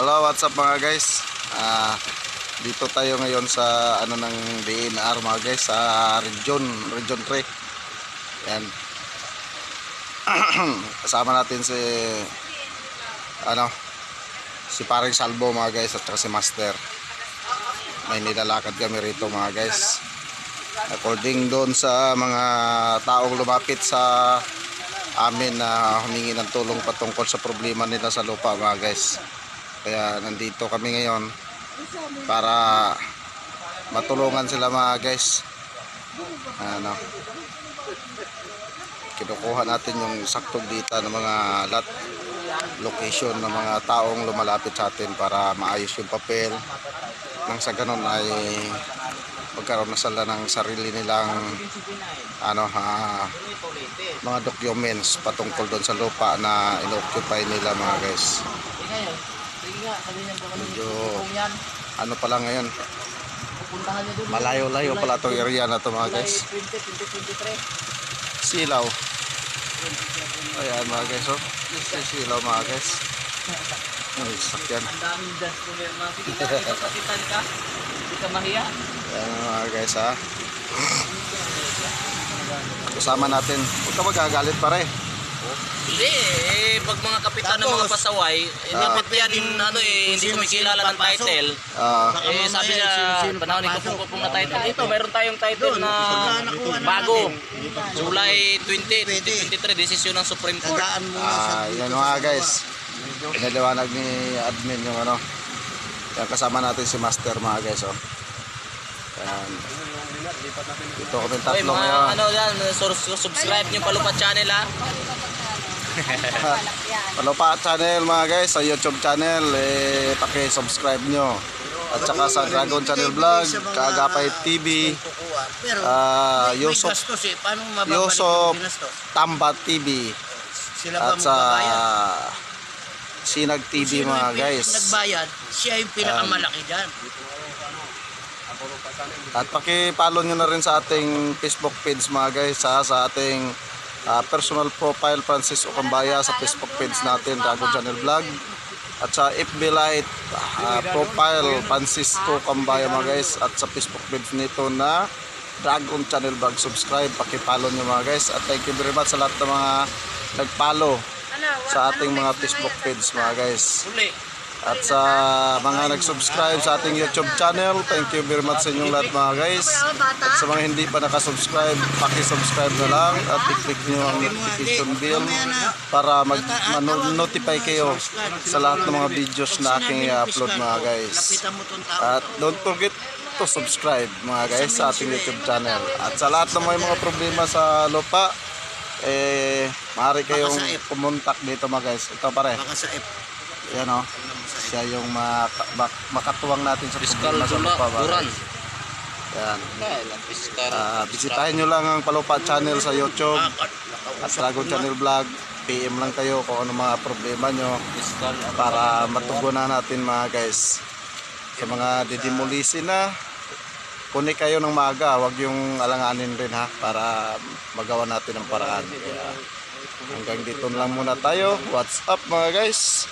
Hello, what's up mga guys? Ah, dito tayo ngayon sa ano ng DNR mga guys sa region, region 3. Yan. Kasama natin si ano si paring Salvo mga guys at si Master. May nilalakad kami rito mga guys. According doon sa mga taong lumapit sa amin na humingi ng tulong patungkol sa problema nila sa lupa mga guys. Kaya nandito kami ngayon para matulungan sila mga guys. Ano, kinukuha natin yung saktong dita ng mga lot location ng mga taong lumalapit sa atin para maayos yung papel. Nang sa ganun ay magkaroon na sila ng sarili nilang ano ha, mga documents patungkol doon sa lupa na inoccupy nila mga guys medyo ano pala ngayon? Malayo-layo pala itong area na to mga guys. silaw. ayan mga guys oh. This is silaw mga guys. Ay sakyan Ang daming dust ko meron mga sige ka. Hindi ka mahiya. ayan mga guys ha kasama natin. Huwag ka magagalit pare Hindi, eh, pag mga kapitan ng mga pasaway, eh, Ah. dapat yan, ano eh, hindi kumikilala ng title. Ah, Eh, sabi niya, panahon ni Kupong na title. Ito, meron tayong title na bago. July 20, 2023, desisyon ng Supreme Court. Ah, yan mga guys. Pinaliwanag ni admin yung ano. Yan kasama natin si Master mga guys oh. Yan. Dito kami tatlo mga ngayon. ano yan, subscribe nyo Palupat Channel ha. Palupa channel mga guys sa YouTube channel eh paki-subscribe nyo. At saka sa Dragon Channel Vlog, Kaagapay TV. Pero ah yung ginastos? Tamba TV at sa? Sinag TV mga guys. Nagbayad, siya yung pinakamalaki dyan. At paki-follow nyo na rin sa ating Facebook page mga guys ha, sa ating ah, personal profile Francis Ocambaya sa Facebook page natin Dragon Channel Vlog. At sa FB Light ah, profile Francisco Ocambaya mga guys. At sa Facebook page nito na Dragon Channel Vlog. Subscribe paki-follow nyo mga guys. At thank you very much sa lahat ng mga nag-follow sa ating mga Facebook page mga guys. At sa mga nag-subscribe sa ating YouTube channel, thank you very much sa inyong lahat mga guys. At sa mga hindi pa nakasubscribe, paki-subscribe na lang at i-click nyo ang notification bell para mag-notify kayo sa lahat ng mga videos na aking i-upload mga guys. At don't forget to subscribe mga guys sa ating YouTube channel. At sa lahat ng mga problema sa lupa, eh, maaari kayong pumuntak dito mga guys. Ito pare. Baka sa F. Yan o. Siya yung maka, mak- makatuwang natin sa Fiskal problema sa lupa. Duran. Yan. Ah, bisitahin nyo lang ang Palupa channel sa YouTube at Dragon Channel Vlog. PM lang kayo kung ano mga problema nyo Fiskal. para matugunan natin mga guys. Sa mga didimulisi na, kunin kayo ng maaga. Huwag yung alanganin rin ha para magawa natin ang paraan. Kaya hanggang dito lang muna tayo. What's up mga guys?